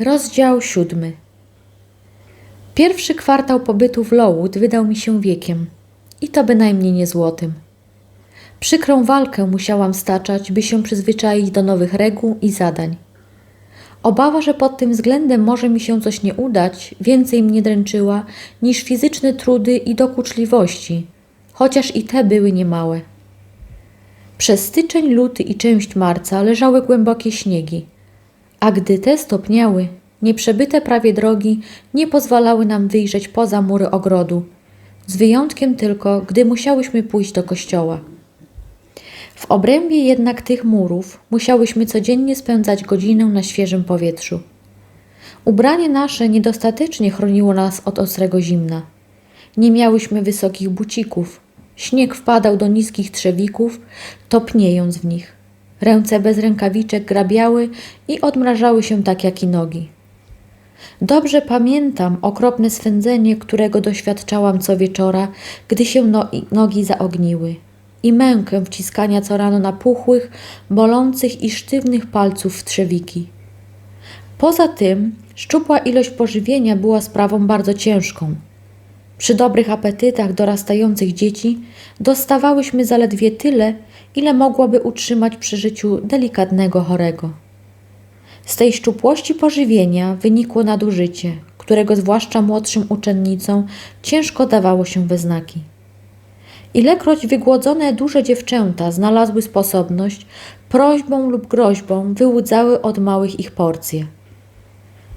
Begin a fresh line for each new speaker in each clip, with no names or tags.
Rozdział siódmy. Pierwszy kwartał pobytu w Lowood wydał mi się wiekiem i to bynajmniej nie złotym. Przykrą walkę musiałam staczać, by się przyzwyczaić do nowych reguł i zadań. Obawa, że pod tym względem może mi się coś nie udać, więcej mnie dręczyła niż fizyczne trudy i dokuczliwości, chociaż i te były niemałe. Przez styczeń, luty i część marca leżały głębokie śniegi, a gdy te stopniały, nieprzebyte prawie drogi nie pozwalały nam wyjrzeć poza mury ogrodu, z wyjątkiem tylko, gdy musiałyśmy pójść do kościoła. W obrębie jednak tych murów musiałyśmy codziennie spędzać godzinę na świeżym powietrzu. Ubranie nasze niedostatecznie chroniło nas od ostrego zimna. Nie miałyśmy wysokich bucików. Śnieg wpadał do niskich trzewików, topniejąc w nich. Ręce bez rękawiczek grabiały i odmrażały się tak jak i nogi. Dobrze pamiętam okropne swędzenie, którego doświadczałam co wieczora, gdy się no nogi zaogniły i mękę wciskania co rano napuchłych, bolących i sztywnych palców w trzewiki. Poza tym, szczupła ilość pożywienia była sprawą bardzo ciężką. Przy dobrych apetytach dorastających dzieci dostawałyśmy zaledwie tyle, ile mogłoby utrzymać przy życiu delikatnego chorego. Z tej szczupłości pożywienia wynikło nadużycie, którego zwłaszcza młodszym uczennicom ciężko dawało się we znaki. Ilekroć wygłodzone duże dziewczęta znalazły sposobność, prośbą lub groźbą wyłudzały od małych ich porcje.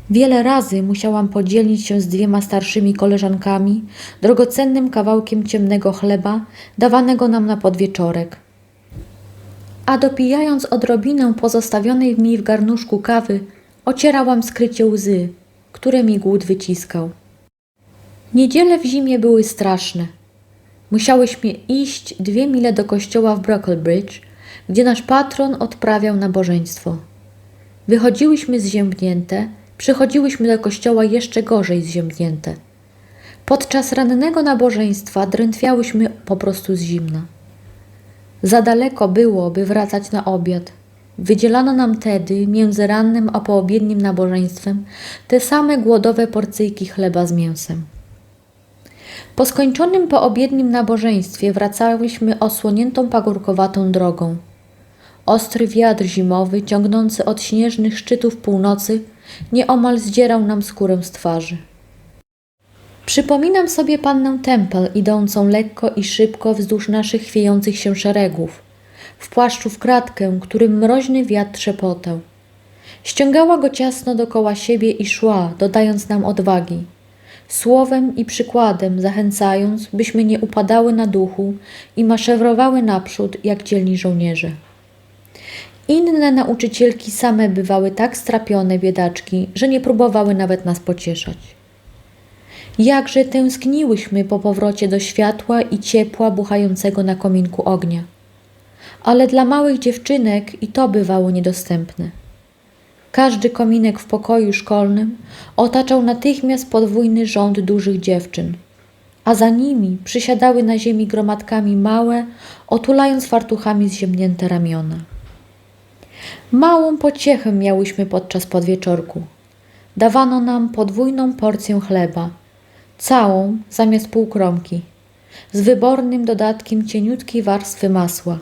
Wiele razy musiałam podzielić się z dwiema starszymi koleżankami drogocennym kawałkiem ciemnego chleba dawanego nam na podwieczorek. A dopijając odrobinę pozostawionej mi w garnuszku kawy, ocierałam skrycie łzy, które mi głód wyciskał. Niedziele w zimie były straszne. Musiałyśmy iść dwie mile do kościoła w Brocklebridge, gdzie nasz patron odprawiał nabożeństwo. Wychodziłyśmy zziębnięte, przychodziłyśmy do kościoła jeszcze gorzej zziębnięte. Podczas rannego nabożeństwa drętwiałyśmy po prostu z zimna. Za daleko było, by wracać na obiad. Wydzielano nam tedy, między rannym a poobiednim nabożeństwem, te same głodowe porcyjki chleba z mięsem. Po skończonym poobiednim nabożeństwie wracałyśmy osłoniętą pagórkowatą drogą. Ostry wiatr zimowy, ciągnący od śnieżnych szczytów północy, nieomal zdzierał nam skórę z twarzy. Przypominam sobie pannę Temple idącą lekko i szybko wzdłuż naszych chwiejących się szeregów, w płaszczu w kratkę, którym mroźny wiatr trzepotał. Ściągała go ciasno dokoła siebie i szła, dodając nam odwagi, słowem i przykładem zachęcając, byśmy nie upadały na duchu i maszerowały naprzód jak dzielni żołnierze. Inne nauczycielki same bywały tak strapione biedaczki, że nie próbowały nawet nas pocieszać. Jakże tęskniłyśmy po powrocie do światła i ciepła buchającego na kominku ognia. Ale dla małych dziewczynek i to bywało niedostępne. Każdy kominek w pokoju szkolnym otaczał natychmiast podwójny rząd dużych dziewczyn, a za nimi przysiadały na ziemi gromadkami małe, otulając fartuchami zziemnięte ramiona. Małą pociechę miałyśmy podczas podwieczorku. Dawano nam podwójną porcję chleba, całą zamiast półkromki, z wybornym dodatkiem cieniutkiej warstwy masła.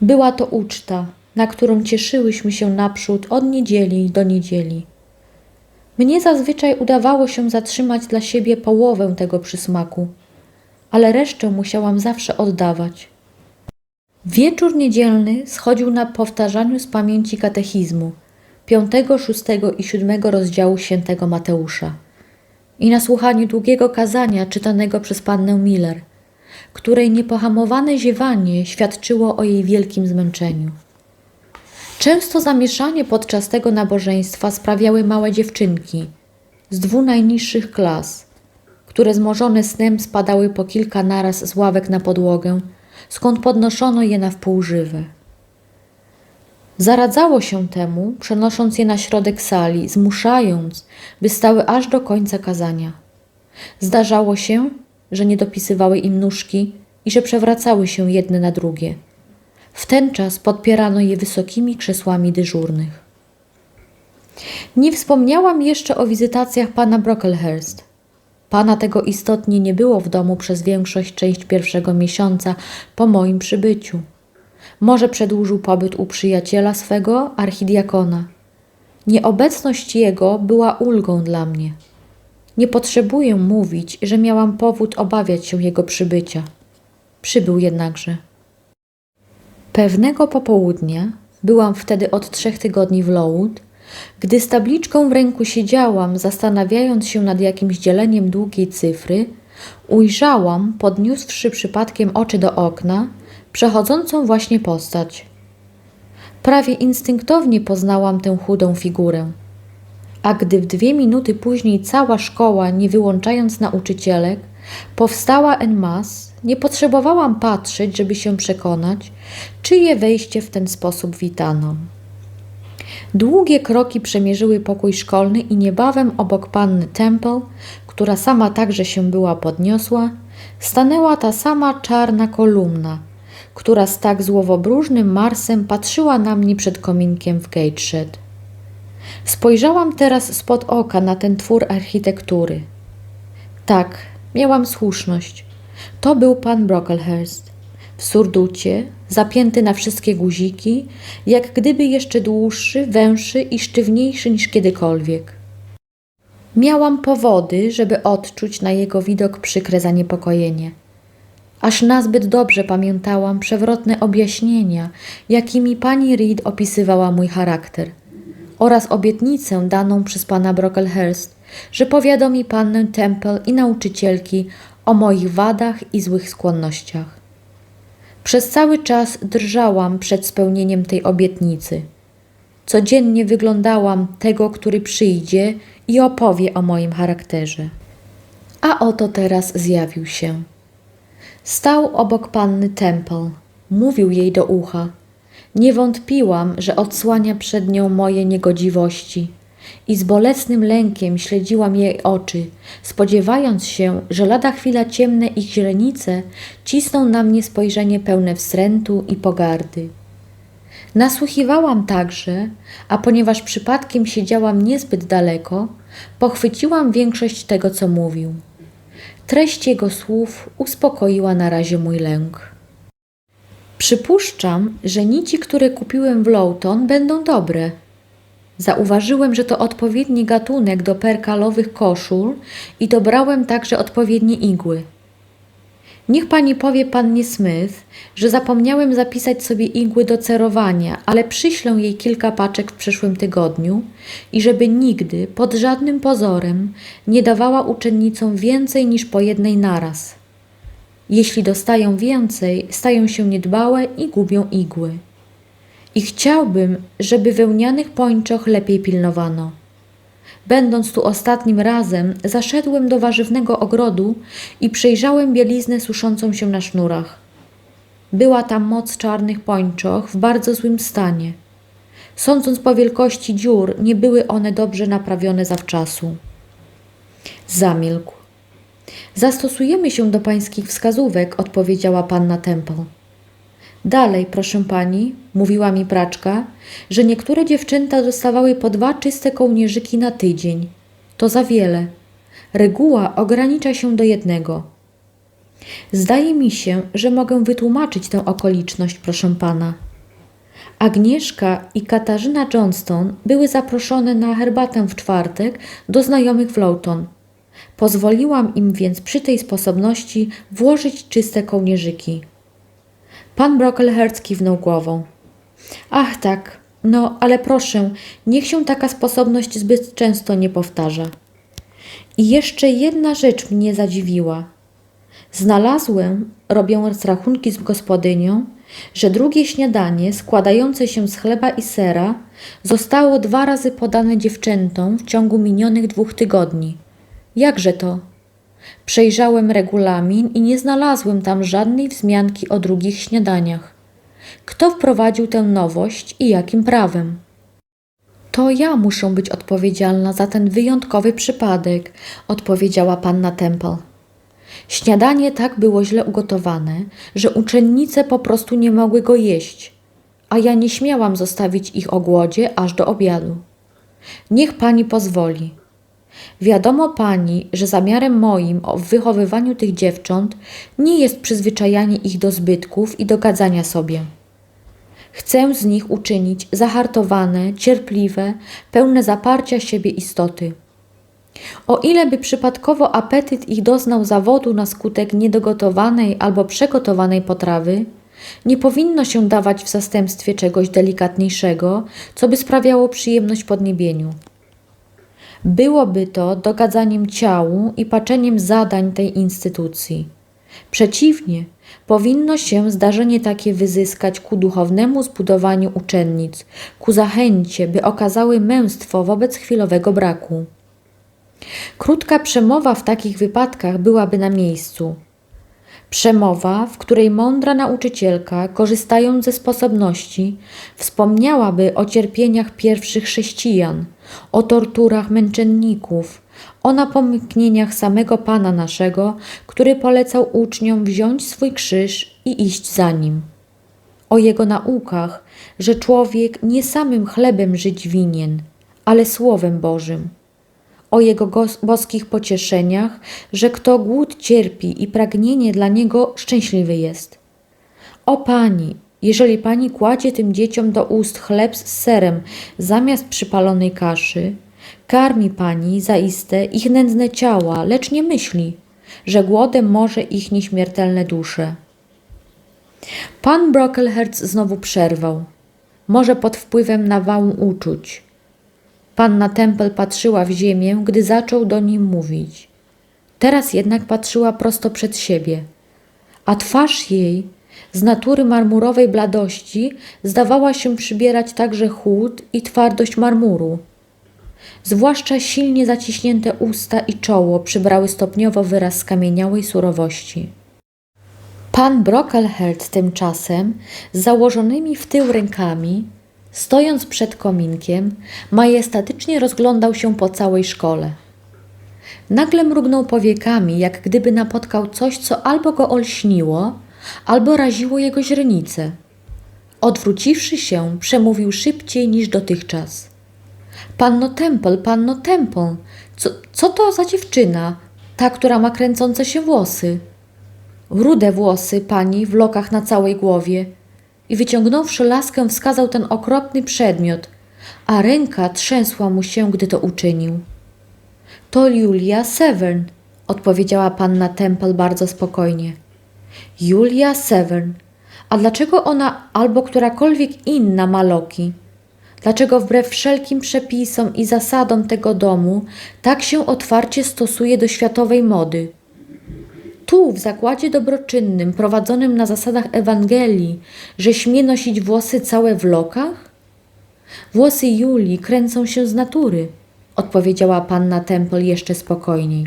Była to uczta, na którą cieszyłyśmy się naprzód od niedzieli do niedzieli. Mnie zazwyczaj udawało się zatrzymać dla siebie połowę tego przysmaku, ale resztę musiałam zawsze oddawać. Wieczór niedzielny schodził na powtarzaniu z pamięci katechizmu, piątego, szóstego i siódmego rozdziału świętego Mateusza i na słuchaniu długiego kazania czytanego przez pannę Miller, której niepohamowane ziewanie świadczyło o jej wielkim zmęczeniu. Często zamieszanie podczas tego nabożeństwa sprawiały małe dziewczynki z dwóch najniższych klas, które zmożone snem spadały po kilka naraz z ławek na podłogę, skąd podnoszono je na wpół żywe. Zaradzało się temu, przenosząc je na środek sali, zmuszając, by stały aż do końca kazania. Zdarzało się, że nie dopisywały im nóżki i że przewracały się jedne na drugie. W ten czas podpierano je wysokimi krzesłami dyżurnych. Nie wspomniałam jeszcze o wizytacjach pana Brocklehurst. Pana tego istotnie nie było w domu przez większość część pierwszego miesiąca po moim przybyciu. Może przedłużył pobyt u przyjaciela swego, archidiakona. Nieobecność jego była ulgą dla mnie. Nie potrzebuję mówić, że miałam powód obawiać się jego przybycia. Przybył jednakże. Pewnego popołudnia, byłam wtedy od trzech tygodni w Lowood, gdy z tabliczką w ręku siedziałam, zastanawiając się nad jakimś dzieleniem długiej cyfry, ujrzałam, podniósłszy przypadkiem oczy do okna, przechodzącą właśnie postać. Prawie instynktownie poznałam tę chudą figurę. A gdy w dwie minuty później cała szkoła, nie wyłączając nauczycielek, powstała en masse, nie potrzebowałam patrzeć, żeby się przekonać, czyje wejście w ten sposób witano. Długie kroki przemierzyły pokój szkolny i niebawem obok panny Temple, która sama także się była podniosła, stanęła ta sama czarna kolumna, która z tak złowobróżnym marsem patrzyła na mnie przed kominkiem w Gateshed. Spojrzałam teraz spod oka na ten twór architektury. Tak, miałam słuszność. To był pan Brocklehurst. W surducie, zapięty na wszystkie guziki, jak gdyby jeszcze dłuższy, węższy i sztywniejszy niż kiedykolwiek. Miałam powody, żeby odczuć na jego widok przykre zaniepokojenie. Aż nazbyt dobrze pamiętałam przewrotne objaśnienia, jakimi pani Reed opisywała mój charakter oraz obietnicę daną przez pana Brocklehurst, że powiadomi pannę Temple i nauczycielki o moich wadach i złych skłonnościach. Przez cały czas drżałam przed spełnieniem tej obietnicy. Codziennie wyglądałam tego, który przyjdzie i opowie o moim charakterze. A oto teraz zjawił się. Stał obok panny Temple, mówił jej do ucha. Nie wątpiłam, że odsłania przed nią moje niegodziwości i z bolesnym lękiem śledziłam jej oczy, spodziewając się, że lada chwila ciemne ich źrenice cisną na mnie spojrzenie pełne wstrętu i pogardy. Nasłuchiwałam także, a ponieważ przypadkiem siedziałam niezbyt daleko, pochwyciłam większość tego, co mówił. Treść jego słów uspokoiła na razie mój lęk. Przypuszczam, że nici, które kupiłem w Lowton, będą dobre. Zauważyłem, że to odpowiedni gatunek do perkalowych koszul i dobrałem także odpowiednie igły. Niech pani powie pannie Smith, że zapomniałem zapisać sobie igły do cerowania, ale przyślę jej kilka paczek w przyszłym tygodniu i żeby nigdy, pod żadnym pozorem, nie dawała uczennicom więcej niż po jednej naraz. Jeśli dostają więcej, stają się niedbałe i gubią igły. I chciałbym, żeby wełnianych pończoch lepiej pilnowano. Będąc tu ostatnim razem, zaszedłem do warzywnego ogrodu i przejrzałem bieliznę suszącą się na sznurach. Była tam moc czarnych pończoch w bardzo złym stanie. Sądząc po wielkości dziur, nie były one dobrze naprawione zawczasu. Zamilkł. Zastosujemy się do pańskich wskazówek, odpowiedziała panna Temple. Dalej, proszę pani, mówiła mi praczka, że niektóre dziewczęta dostawały po dwa czyste kołnierzyki na tydzień. To za wiele. Reguła ogranicza się do jednego. Zdaje mi się, że mogę wytłumaczyć tę okoliczność, proszę pana. Agnieszka i Katarzyna Johnston były zaproszone na herbatę w czwartek do znajomych w Lowton. Pozwoliłam im więc przy tej sposobności włożyć czyste kołnierzyki. Pan Brocklehurst kiwnął głową. Ach tak, no ale proszę, niech się taka sposobność zbyt często nie powtarza. I jeszcze jedna rzecz mnie zadziwiła. Znalazłem, robiąc rachunki z gospodynią, że drugie śniadanie, składające się z chleba i sera, zostało dwa razy podane dziewczętom w ciągu minionych dwóch tygodni. Jakże to? Przejrzałem regulamin i nie znalazłem tam żadnej wzmianki o drugich śniadaniach. Kto wprowadził tę nowość i jakim prawem? To ja muszę być odpowiedzialna za ten wyjątkowy przypadek, odpowiedziała panna Temple. Śniadanie tak było źle ugotowane, że uczennice po prostu nie mogły go jeść, a ja nie śmiałam zostawić ich o głodzie aż do obiadu. Niech pani pozwoli. Wiadomo pani, że zamiarem moim w wychowywaniu tych dziewcząt nie jest przyzwyczajanie ich do zbytków i dogadzania sobie. Chcę z nich uczynić zahartowane, cierpliwe, pełne zaparcia siebie istoty. O ile by przypadkowo apetyt ich doznał zawodu na skutek niedogotowanej albo przegotowanej potrawy, nie powinno się dawać w zastępstwie czegoś delikatniejszego, co by sprawiało przyjemność podniebieniu. Byłoby to dogadzaniem ciału i paczeniem zadań tej instytucji. Przeciwnie, powinno się zdarzenie takie wyzyskać ku duchownemu zbudowaniu uczennic, ku zachęcie, by okazały męstwo wobec chwilowego braku. Krótka przemowa w takich wypadkach byłaby na miejscu. Przemowa, w której mądra nauczycielka, korzystając ze sposobności, wspomniałaby o cierpieniach pierwszych chrześcijan, o torturach męczenników, o napomknieniach samego Pana naszego, który polecał uczniom wziąć swój krzyż i iść za nim. O jego naukach, że człowiek nie samym chlebem żyć winien, ale Słowem Bożym o Jego boskich pocieszeniach, że kto głód cierpi i pragnienie dla Niego szczęśliwy jest. O Pani, jeżeli Pani kładzie tym dzieciom do ust chleb z serem zamiast przypalonej kaszy, karmi Pani zaiste ich nędzne ciała, lecz nie myśli, że głodem może ich nieśmiertelne dusze. Pan Brocklehurst znowu przerwał, może pod wpływem nawału uczuć. Panna Temple patrzyła w ziemię, gdy zaczął do niej mówić. Teraz jednak patrzyła prosto przed siebie, a twarz jej, z natury marmurowej bladości, zdawała się przybierać także chłód i twardość marmuru. Zwłaszcza silnie zaciśnięte usta i czoło przybrały stopniowo wyraz skamieniałej surowości. Pan Brocklehurst tymczasem, z założonymi w tył rękami, stojąc przed kominkiem, majestatycznie rozglądał się po całej szkole. Nagle mrugnął powiekami, jak gdyby napotkał coś, co albo go olśniło, albo raziło jego źrenice. Odwróciwszy się, przemówił szybciej niż dotychczas. Panno Temple, panno Temple, co, co to za dziewczyna, ta, która ma kręcące się włosy? Rude włosy pani w lokach na całej głowie i wyciągnąwszy laskę wskazał ten okropny przedmiot, a ręka trzęsła mu się, gdy to uczynił. To Julia Severn, odpowiedziała panna Temple bardzo spokojnie. Julia Severn. A dlaczego ona albo którakolwiek inna ma loki? Dlaczego wbrew wszelkim przepisom i zasadom tego domu tak się otwarcie stosuje do światowej mody? Tu, w zakładzie dobroczynnym, prowadzonym na zasadach Ewangelii, że śmie nosić włosy całe w lokach? Włosy Julii kręcą się z natury, odpowiedziała panna Temple jeszcze spokojniej.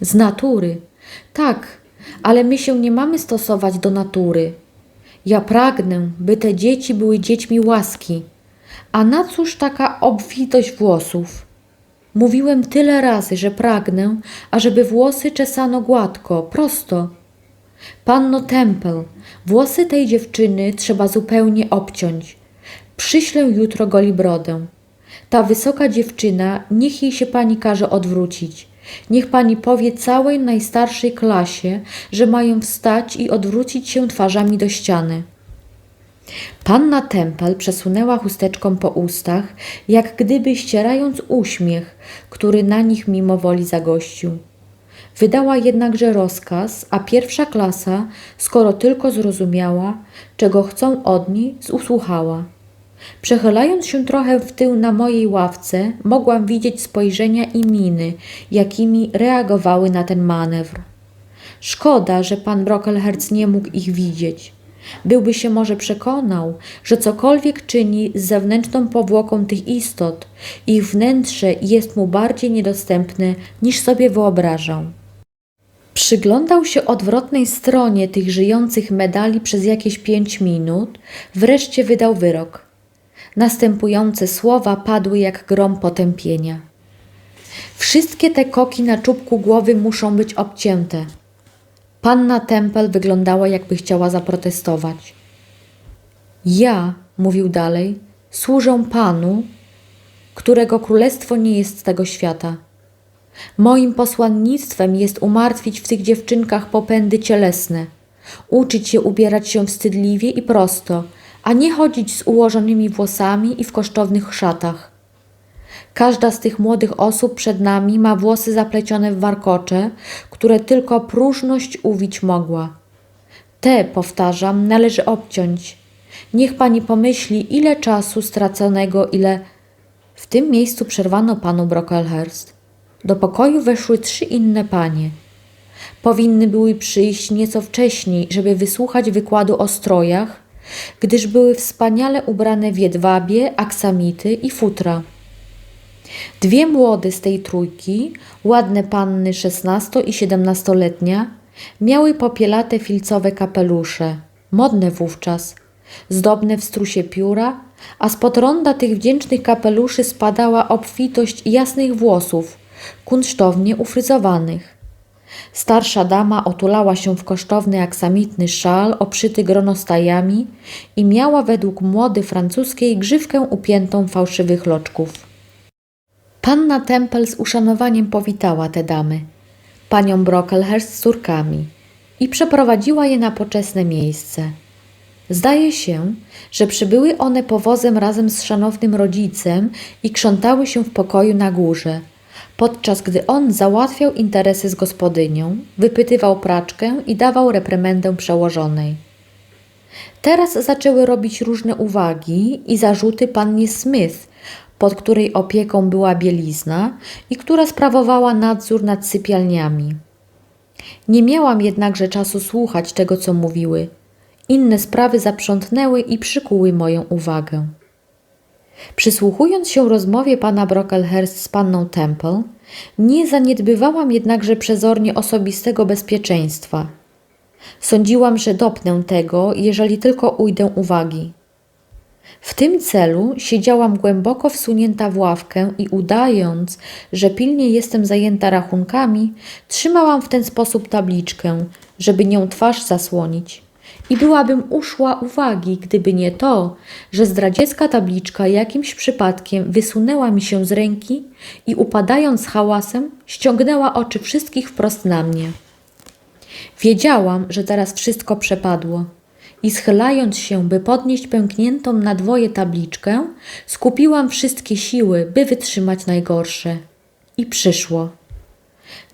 Z natury, tak, ale my się nie mamy stosować do natury. Ja pragnę, by te dzieci były dziećmi łaski. A na cóż taka obfitość włosów? Mówiłem tyle razy, że pragnę, ażeby włosy czesano gładko, prosto. Panno Temple, włosy tej dziewczyny trzeba zupełnie obciąć. Przyślę jutro golibrodę. Ta wysoka dziewczyna, niech jej się pani każe odwrócić. Niech pani powie całej najstarszej klasie, że mają wstać i odwrócić się twarzami do ściany. Panna Temple przesunęła chusteczką po ustach, jak gdyby ścierając uśmiech, który na nich mimowoli zagościł. Wydała jednakże rozkaz, a pierwsza klasa, skoro tylko zrozumiała, czego chcą od niej, usłuchała. Przechylając się trochę w tył na mojej ławce, mogłam widzieć spojrzenia i miny, jakimi reagowały na ten manewr. Szkoda, że pan Brocklehurst nie mógł ich widzieć. Byłby się może przekonał, że cokolwiek czyni z zewnętrzną powłoką tych istot, ich wnętrze jest mu bardziej niedostępne niż sobie wyobrażał. Przyglądał się odwrotnej stronie tych żyjących medali przez jakieś pięć minut, wreszcie wydał wyrok. Następujące słowa padły jak grom potępienia. Wszystkie te koki na czubku głowy muszą być obcięte. Panna Temple wyglądała, jakby chciała zaprotestować. Ja, mówił dalej, służę panu, którego królestwo nie jest z tego świata. Moim posłannictwem jest umartwić w tych dziewczynkach popędy cielesne, uczyć je ubierać się wstydliwie i prosto, a nie chodzić z ułożonymi włosami i w kosztownych szatach. Każda z tych młodych osób przed nami ma włosy zaplecione w warkocze, które tylko próżność uwić mogła. Te, powtarzam, należy obciąć. Niech pani pomyśli, ile czasu straconego, ile. W tym miejscu przerwano panu Brocklehurst. Do pokoju weszły trzy inne panie. Powinny były przyjść nieco wcześniej, żeby wysłuchać wykładu o strojach, gdyż były wspaniale ubrane w jedwabie, aksamity i futra. Dwie młode z tej trójki, ładne panny szesnasto i siedemnastoletnia, miały popielate filcowe kapelusze, modne wówczas, zdobne w strusie pióra, a spod ronda tych wdzięcznych kapeluszy spadała obfitość jasnych włosów, kunsztownie ufryzowanych. Starsza dama otulała się w kosztowny aksamitny szal obszyty gronostajami i miała według młody francuskiej grzywkę upiętą fałszywych loczków. Panna Temple z uszanowaniem powitała te damy, panią Brocklehurst z córkami i przeprowadziła je na poczesne miejsce. Zdaje się, że przybyły one powozem razem z szanownym rodzicem i krzątały się w pokoju na górze, podczas gdy on załatwiał interesy z gospodynią, wypytywał praczkę i dawał reprymendę przełożonej. Teraz zaczęły robić różne uwagi i zarzuty pannie Smith, pod której opieką była bielizna i która sprawowała nadzór nad sypialniami. Nie miałam jednakże czasu słuchać tego, co mówiły. Inne sprawy zaprzątnęły i przykuły moją uwagę. Przysłuchując się rozmowie pana Brocklehurst z panną Temple, nie zaniedbywałam jednakże przezornie osobistego bezpieczeństwa. Sądziłam, że dopnę tego, jeżeli tylko ujdę uwagi. W tym celu siedziałam głęboko wsunięta w ławkę i udając, że pilnie jestem zajęta rachunkami, trzymałam w ten sposób tabliczkę, żeby nią twarz zasłonić. I byłabym uszła uwagi, gdyby nie to, że zdradziecka tabliczka jakimś przypadkiem wysunęła mi się z ręki i upadając hałasem, ściągnęła oczy wszystkich wprost na mnie. Wiedziałam, że teraz wszystko przepadło i schylając się, by podnieść pękniętą na dwoje tabliczkę, skupiłam wszystkie siły, by wytrzymać najgorsze. I przyszło.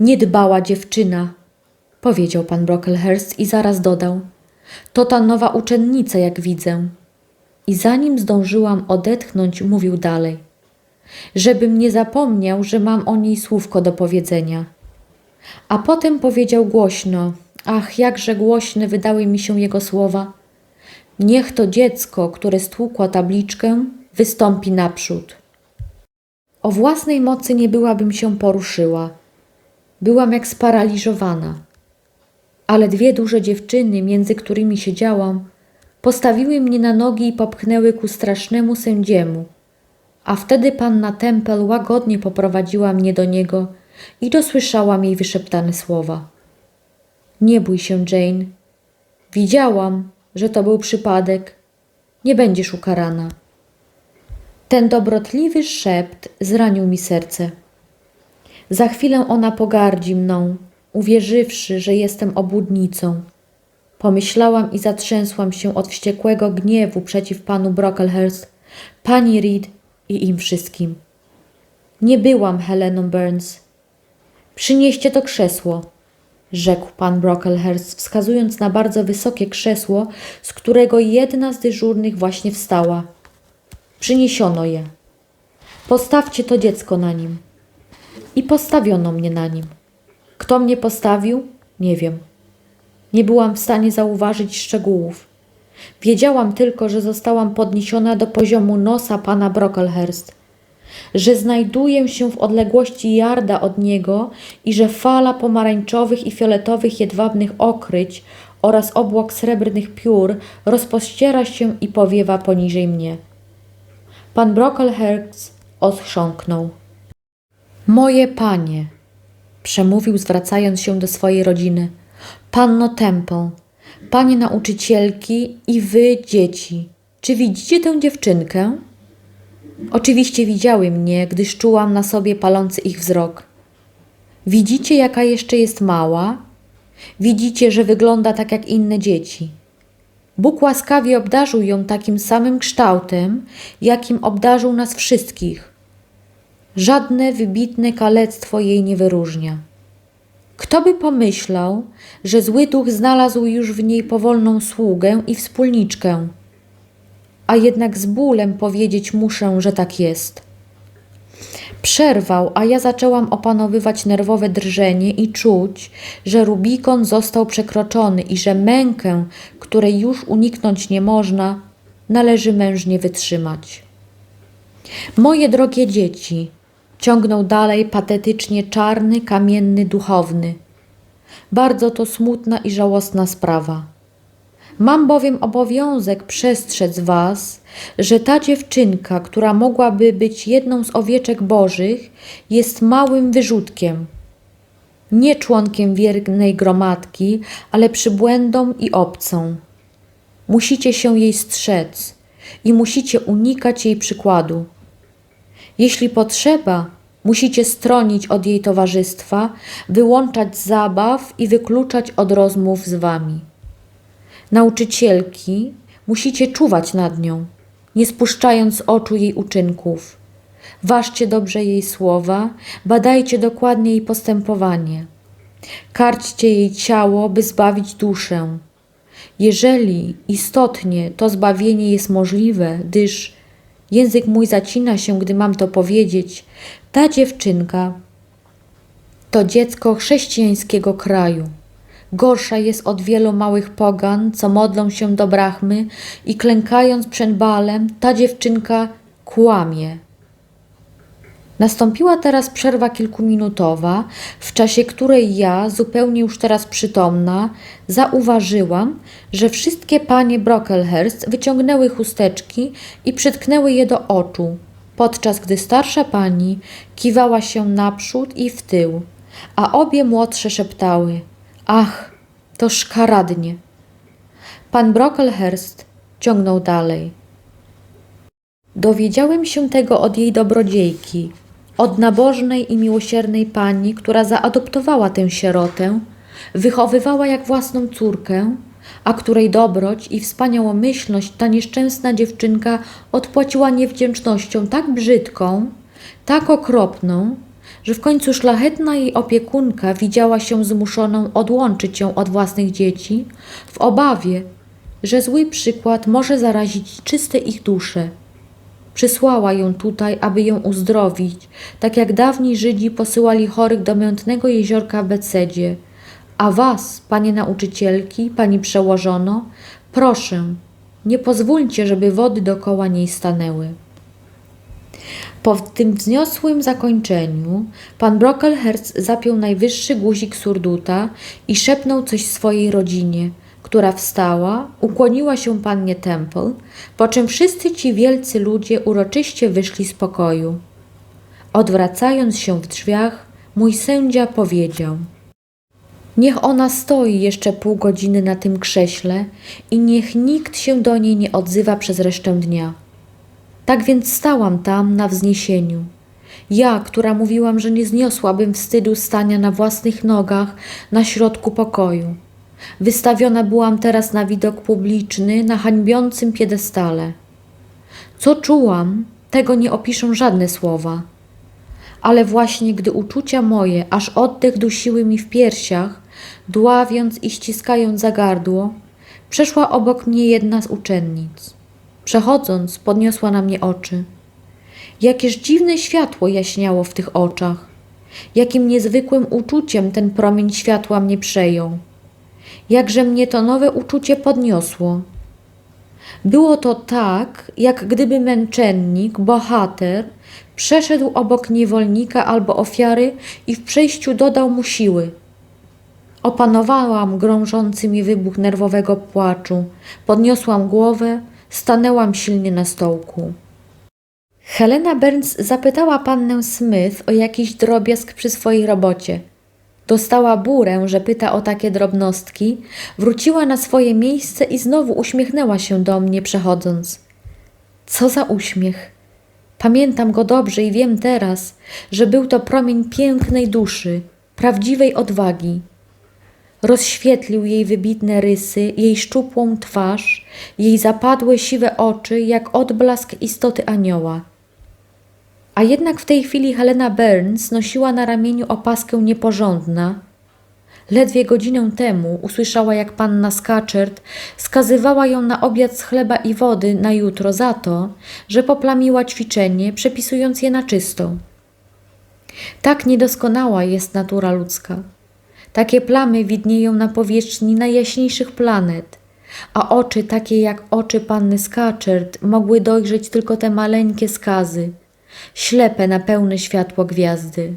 Niedbała dziewczyna, powiedział pan Brocklehurst i zaraz dodał. To ta nowa uczennica, jak widzę. I zanim zdążyłam odetchnąć, mówił dalej. Żebym nie zapomniał, że mam o niej słówko do powiedzenia. A potem powiedział głośno, ach, jakże głośne wydały mi się jego słowa. Niech to dziecko, które stłukło tabliczkę, wystąpi naprzód. O własnej mocy nie byłabym się poruszyła. Byłam jak sparaliżowana ale dwie duże dziewczyny, między którymi siedziałam, postawiły mnie na nogi i popchnęły ku strasznemu sędziemu. A wtedy panna Temple łagodnie poprowadziła mnie do niego i dosłyszałam jej wyszeptane słowa. Nie bój się, Jane. Widziałam, że to był przypadek. Nie będziesz ukarana. Ten dobrotliwy szept zranił mi serce. Za chwilę ona pogardzi mną, uwierzywszy, że jestem obłudnicą. Pomyślałam i zatrzęsłam się od wściekłego gniewu przeciw panu Brocklehurst, pani Reed i im wszystkim. Nie byłam Heleną Burns. Przynieście to krzesło, rzekł pan Brocklehurst, wskazując na bardzo wysokie krzesło, z którego jedna z dyżurnych właśnie wstała. Przyniesiono je. Postawcie to dziecko na nim. I postawiono mnie na nim. Kto mnie postawił? Nie wiem. Nie byłam w stanie zauważyć szczegółów. Wiedziałam tylko, że zostałam podniesiona do poziomu nosa pana Brocklehurst, że znajduję się w odległości jarda od niego i że fala pomarańczowych i fioletowych jedwabnych okryć oraz obłok srebrnych piór rozpościera się i powiewa poniżej mnie. Pan Brocklehurst odchrząknął. Moje panie, przemówił, zwracając się do swojej rodziny. Panno Temple, panie nauczycielki i wy, dzieci, czy widzicie tę dziewczynkę? Oczywiście widziały mnie, gdyż czułam na sobie palący ich wzrok. Widzicie, jaka jeszcze jest mała? Widzicie, że wygląda tak jak inne dzieci. Bóg łaskawie obdarzył ją takim samym kształtem, jakim obdarzył nas wszystkich. Żadne wybitne kalectwo jej nie wyróżnia. Kto by pomyślał, że zły duch znalazł już w niej powolną sługę i wspólniczkę? A jednak z bólem powiedzieć muszę, że tak jest. Przerwał, a ja zaczęłam opanowywać nerwowe drżenie i czuć, że Rubikon został przekroczony i że mękę, której już uniknąć nie można, należy mężnie wytrzymać. Moje drogie dzieci, ciągnął dalej patetycznie czarny, kamienny duchowny. Bardzo to smutna i żałosna sprawa. Mam bowiem obowiązek przestrzec Was, że ta dziewczynka, która mogłaby być jedną z owieczek Bożych, jest małym wyrzutkiem. Nie członkiem wiernej gromadki, ale przybłędą i obcą. Musicie się jej strzec i musicie unikać jej przykładu. Jeśli potrzeba, musicie stronić od jej towarzystwa, wyłączać zabaw i wykluczać od rozmów z Wami. Nauczycielki, musicie czuwać nad nią, nie spuszczając oczu jej uczynków. Ważcie dobrze jej słowa, badajcie dokładnie jej postępowanie. Karćcie jej ciało, by zbawić duszę. Jeżeli istotnie to zbawienie jest możliwe, gdyż język mój zacina się, gdy mam to powiedzieć, ta dziewczynka to dziecko chrześcijańskiego kraju. Gorsza jest od wielu małych pogan, co modlą się do brachmy i klękając przed balem, ta dziewczynka kłamie. Nastąpiła teraz przerwa kilkuminutowa, w czasie której ja, zupełnie już teraz przytomna, zauważyłam, że wszystkie panie Brocklehurst wyciągnęły chusteczki i przytknęły je do oczu, podczas gdy starsza pani kiwała się naprzód i w tył, a obie młodsze szeptały – Ach, to szkaradnie. Pan Brocklehurst ciągnął dalej. Dowiedziałem się tego od jej dobrodziejki, od nabożnej i miłosiernej pani, która zaadoptowała tę sierotę, wychowywała jak własną córkę, a której dobroć i wspaniałomyślność ta nieszczęsna dziewczynka odpłaciła niewdzięcznością tak brzydką, tak okropną, że w końcu szlachetna jej opiekunka widziała się zmuszoną odłączyć ją od własnych dzieci w obawie, że zły przykład może zarazić czyste ich dusze. Przysłała ją tutaj, aby ją uzdrowić, tak jak dawni Żydzi posyłali chorych do mętnego jeziorka w Becedzie. A was, panie nauczycielki, pani przełożono, proszę, nie pozwólcie, żeby wody dokoła niej stanęły. Po tym wzniosłym zakończeniu pan Brocklehurst zapiął najwyższy guzik surduta i szepnął coś swojej rodzinie, która wstała, ukłoniła się pannie Temple, po czym wszyscy ci wielcy ludzie uroczyście wyszli z pokoju. Odwracając się w drzwiach, mój sędzia powiedział – Niech ona stoi jeszcze pół godziny na tym krześle i niech nikt się do niej nie odzywa przez resztę dnia. Tak więc stałam tam na wzniesieniu. Ja, która mówiłam, że nie zniosłabym wstydu stania na własnych nogach na środku pokoju. Wystawiona byłam teraz na widok publiczny na hańbiącym piedestale. Co czułam, tego nie opiszą żadne słowa. Ale właśnie gdy uczucia moje aż oddech dusiły mi w piersiach, dławiąc i ściskając za gardło, przeszła obok mnie jedna z uczennic. Przechodząc, podniosła na mnie oczy. Jakież dziwne światło jaśniało w tych oczach. Jakim niezwykłym uczuciem ten promień światła mnie przejął. Jakże mnie to nowe uczucie podniosło. Było to tak, jak gdyby męczennik, bohater, przeszedł obok niewolnika albo ofiary i w przejściu dodał mu siły. Opanowałam grążący mi wybuch nerwowego płaczu, podniosłam głowę, Stanęłam silnie na stołku. Helena Burns zapytała pannę Smith o jakiś drobiazg przy swojej robocie. Dostała burę, że pyta o takie drobnostki, wróciła na swoje miejsce i znowu uśmiechnęła się do mnie, przechodząc. Co za uśmiech! Pamiętam go dobrze i wiem teraz, że był to promień pięknej duszy, prawdziwej odwagi. Rozświetlił jej wybitne rysy, jej szczupłą twarz, jej zapadłe siwe oczy, jak odblask istoty anioła. A jednak w tej chwili Helena Burns nosiła na ramieniu opaskę nieporządna. Ledwie godzinę temu usłyszała, jak panna Scatcherd skazywała ją na obiad z chleba i wody na jutro za to, że poplamiła ćwiczenie, przepisując je na czysto. Tak niedoskonała jest natura ludzka. Takie plamy widnieją na powierzchni najjaśniejszych planet, a oczy takie jak oczy panny Scatcherd mogły dojrzeć tylko te maleńkie skazy, ślepe na pełne światło gwiazdy.